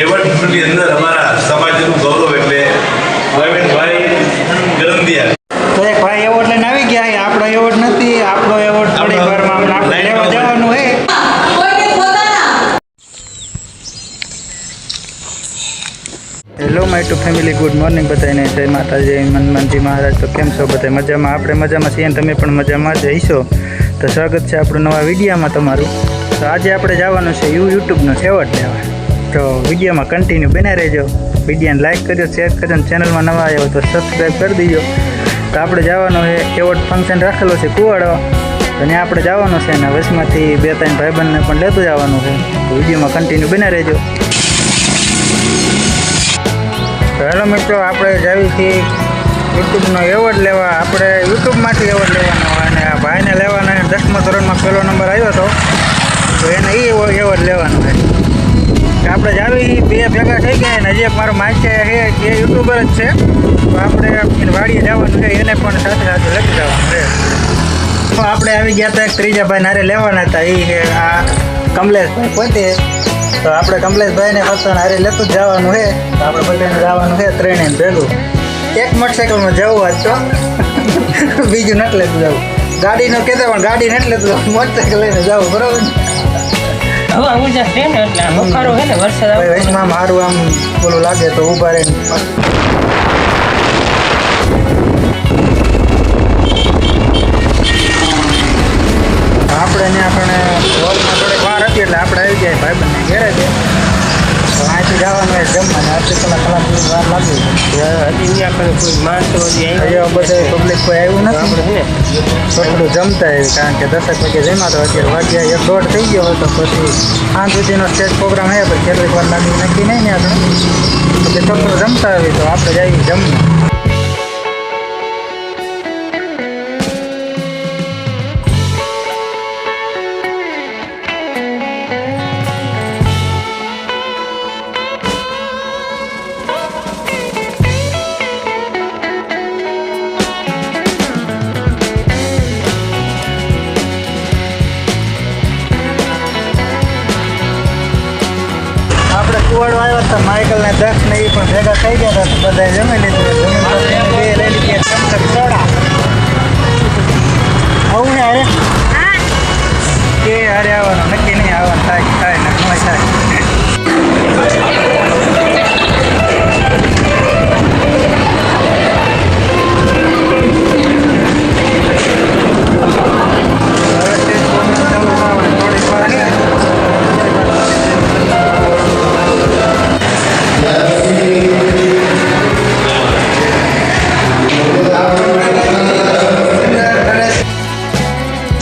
એવોર્ડની અંદર અમારા સમાજનું ગૌરવ એટલે ભાવેનભાઈ ગરંદિયા. તો એક ભાઈ એવોર્ડ લઈને આવી ગયા આપણો એવોર્ડ નથી આપણો એવોર્ડ આપણો વારમાં આપણે લેવા જવાનું છે. Hello my to family good morning બધાને. જય માતાજી હનુમાનજી મહારાજ. તો કેમ છો બધા? મજામાં? આપણે મજામાં છીએ તમે પણ મજામાં જ હશો? તો સ્વાગત છે આપણું નવા વિડીયામાં તમારું. તો આજે આપણે જવાનું છે યુ યુટ્યુબનો એવોર્ડ લેવા. તો વિડીયોમાં કન્ટિન્યુ બના રહેજો. વિડીયોને લાઇક કરજો શેર કરજો અને ચેનલમાં નવા આવ્યો તો સબસ્ક્રાઈબ કરી દીજો. તો આપણે જવાનું છે, એવોર્ડ ફંક્શન રાખેલો છે કુવાડો. ત્યાં આપણે જવાનું છે અને વસમાંથી બે ત્રણ ભાઈબંધને પણ લેતું જવાનું છે. તો વિડીયોમાં કન્ટિન્યુ બના રહેજો. હેલો મિત્રો, આપણે જાવી છીએ યુટ્યુબનો એવોર્ડ લેવા. આપણે યુટ્યુબમાંથી એવોર્ડ લેવાનો અને આ ભાઈને લેવાનો દસમા ધોરણમાં પહેલો નંબર આવ્યો હતો. તો એને એ એવોર્ડ લેવાનો છે. આપણે જાવી બે ભેગા થઈ ગયા ને, હજી એક મારો માઇક છે એ યુટ્યુબર જ છે. તો આપણે વાડીએ જવાનું છે, એને પણ સાથે સાથે લઈ જવાનું છે. તો આપણે આવી ગયા હતા ત્રીજા ભાઈ નારે લેવાના હતા એ આ કમલેશભાઈ પોતે. તો આપણે કમલેશભાઈને ફક્ત હારે લેતું જ જવાનું છે. તો આપણે બધાને જવાનું છે ત્રણેય ભેગું. એક મોટરસાઇકલમાં જવું આજ તો બીજું નથી લેતું જવું. ગાડીનું કહેતા પણ ગાડી નથી લેતું મોટરસાઇકલ લઈને જવું, બરોબર? હવે ઊંઝા છે ને એટલે બફારો છે ને વરસાદ આવે વચમાં મારું આમ બોલું લાગે તો ઊભા રહીને જમવાને અડધી કલાક કલાક જેવી વાર લાગી. હજી અહીંયા કરે કોઈ માણસો હજી બધા પબ્લિક કોઈ આવ્યું નથી થોડું જમતા હોય કારણ કે દસેક વાગે જમ્યા તો અત્યારે વાગ્યા એક દોઢ થઈ ગયો હોય તો પછી આ સુધીનો સ્ટેજ પ્રોગ્રામ હે પછી કેટલીક વાર લાગી નક્કી નહીં ને આપણે તો. તે થોડું જમતા આવી તો આપણે જઈએ જમવા. માઇકલ ને દક્ષ ને એ પણ ભેગા થઈ ગયા હતા બધા જમી લીધું.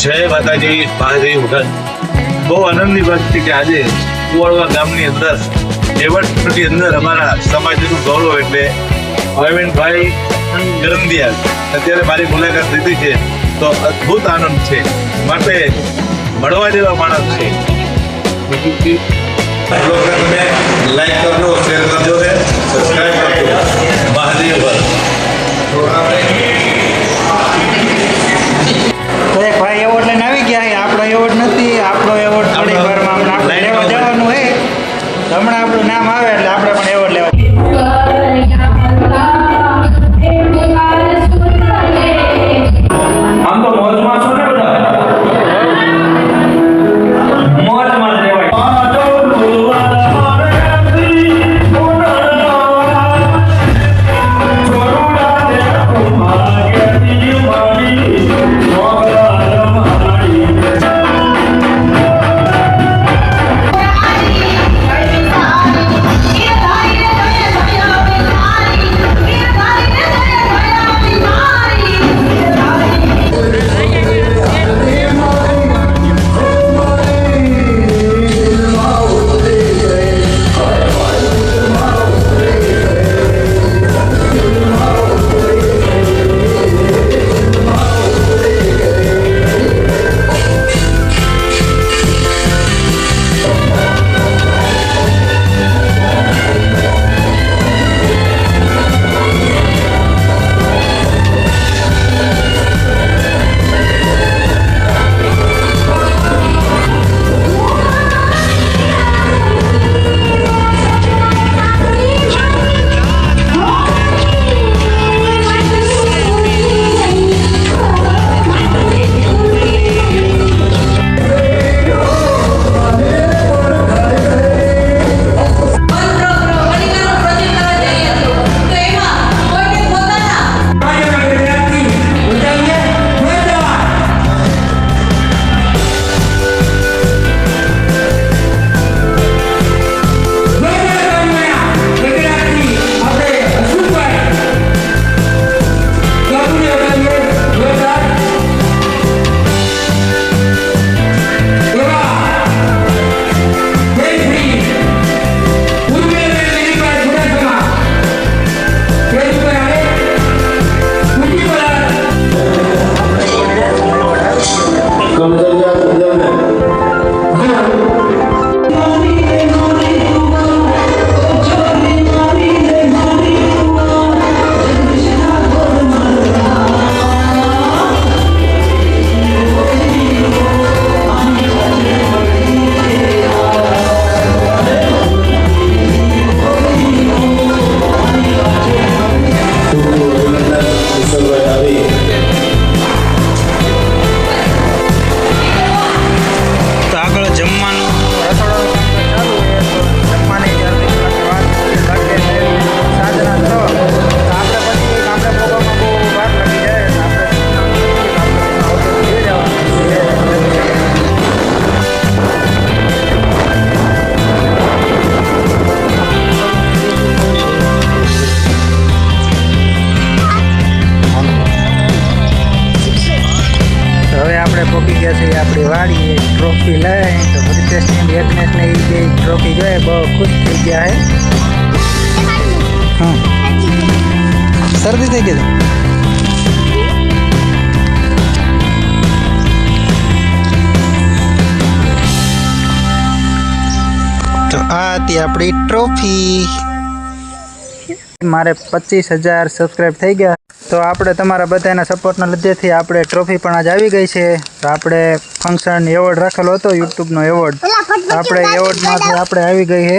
જય માતાજી મહાદેવ ભગત બહુ આનંદની વાત છે કે આજે કુવાડવા ગામની અંદર એવોર્ડની અંદર અમારા સમાજનું ગૌરવ એટલે ભાવેનભાઈ ગરંદિયા અત્યારે મારી મુલાકાત લીધી છે, તો અદ્ભુત આનંદ છે. માટે મળવા જેવા માણસ છે. તમે લાઈક કરજો શેર કરજો ને સબસ્ક્રાઈબ કરજો. તો રિતેશ ને યજ્ઞેશ ને એ બે ટ્રોફી જોઈ બહુ ખુશ થઈ ગયા હે હા શરદી થઈ ગઈ છે? તો આ હતી આપણી ટ્રોફી મારે પચીસ હજાર સબસ્ક્રાઈબ થઈ ગયા તો આપણે તમારા બધાના સપોર્ટના લીધેથી આપણે ટ્રોફી પણ આજ આવી ગઈ છે. તો આપણે ફંક્શન એવોર્ડ રાખેલો હતો, યુટ્યુબનો એવોર્ડ આપણે એવોર્ડમાંથી આપણે આવી ગઈ છે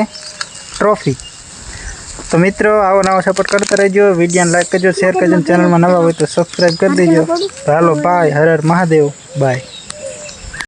ટ્રોફી તો મિત્રો, આવો નવો સપોર્ટ કરતા રહેજો. વિડીયોને લાઈક કરજો શેર કરજો ચેનલમાં નવા હોય તો સબસ્ક્રાઈબ કરી દેજો. હાલો બાય હર હર મહાદેવ. બાય